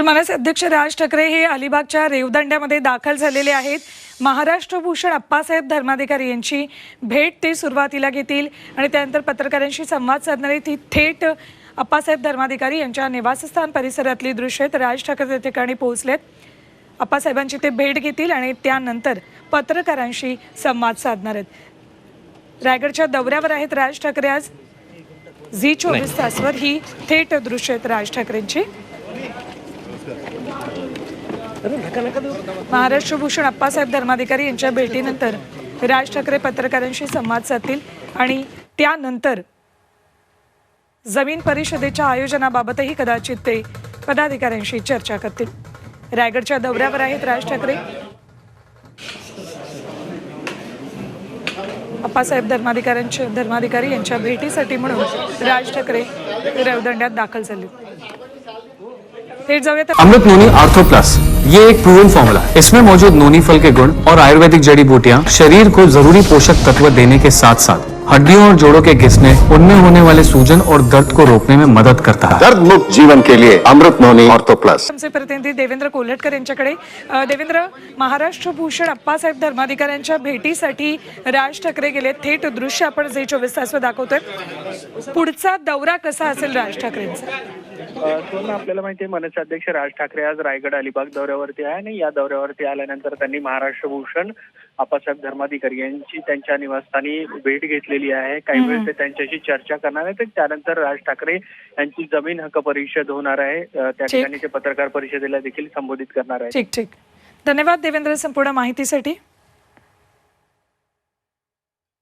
तर मनसे अध्यक्ष राज ठाकरे हे अलिबागच्या रेवदंड्यामध्ये दाखल झालेले आहेत. महाराष्ट्र भूषण अप्पासाहेब धर्माधिकारी यांची भेट ते सुरुवातीला घेतील आणि त्यानंतर पत्रकारांशी संवाद साधणारे ती थेट अप्पासाहेब धर्माधिकारी यांच्या निवासस्थान परिसरातली दृश्य आहेत. राज ठाकरे त्या ठिकाणी पोहोचलेत. अप्पासाहेबांची ते भेट घेतील आणि त्यानंतर पत्रकारांशी संवाद साधणार आहेत. रायगडच्या दौऱ्यावर आहेत राज ठाकरे आज. झी चोवीस तासवर ही थेट दृश्य आहेत राज ठाकरेंची. महाराष्ट्र भूषण अप्पासाहेब धर्माधिकारी यांच्या भेटीनंतर राज ठाकरे पत्रकारांशी संवाद साधतील आणि त्यानंतर जमीन परिषदेच्या आयोजनाबाबतही कदाचित ते पदाधिकाऱ्यांशी चर्चा करतील. रायगडच्या दौऱ्यावर आहेत राज ठाकरे. अप्पासाहेब धर्माधिकाऱ्यांच्या धर्माधिकारी यांच्या भेटीसाठी म्हणून राज ठाकरे रेवदंड्यात दाखल झाले. थेट जाऊया तर अमृत नोनी आर्थो प्लस ये एक प्रूवन फॉर्मूला है। इसमें मौजूद नोनी फल के गुण और आयुर्वेदिक जड़ी बूटियाँ शरीर को जरूरी पोषक तत्व देने के साथ साथ हड्डियों और जोड़ों के घिसने उनमें होने वाले सूजन और दर्द को रोकने में मदद करता है। दर्द मुक्त जीवन के लिए अमृत नोनी ऑर्थो प्लस। आमचे प्रतिनिधी देवेंद्र कोल्हटकर यांच्याकडे। अ, देवेंद्र महाराष्ट्र भूषण अप्पासाहेब धर्माधिकाऱ्यांच्या भेटीसाठी राज ठाकरे गेले. थेट दृश्य आपण जे चोवीस तासवर दाखवतोय. पुढचा दौरा कसा असेल राज ठाकरेंचा? पूर्ण आपल्याला माहिती आहे मनसे अध्यक्ष राज ठाकरे आज रायगड अलिबाग दौऱ्यावरती आहे आणि या दौऱ्यावरती आल्यानंतर त्यांनी महाराष्ट्र भूषण आप्पासाहेब धर्माधिकारी यांची त्यांच्या निवासस्थानी भेट घेतलेली आहे. काही वेळ ते त्यांच्याशी चर्चा करणार आहेत त्यानंतर राज ठाकरे यांची जमीन हक्क परिषद होणार आहे. त्या ठिकाणी ते पत्रकार परिषदेला देखील संबोधित करणार आहेत. ठीक ठीक. धन्यवाद देवेंद्र संपूर्ण माहितीसाठी.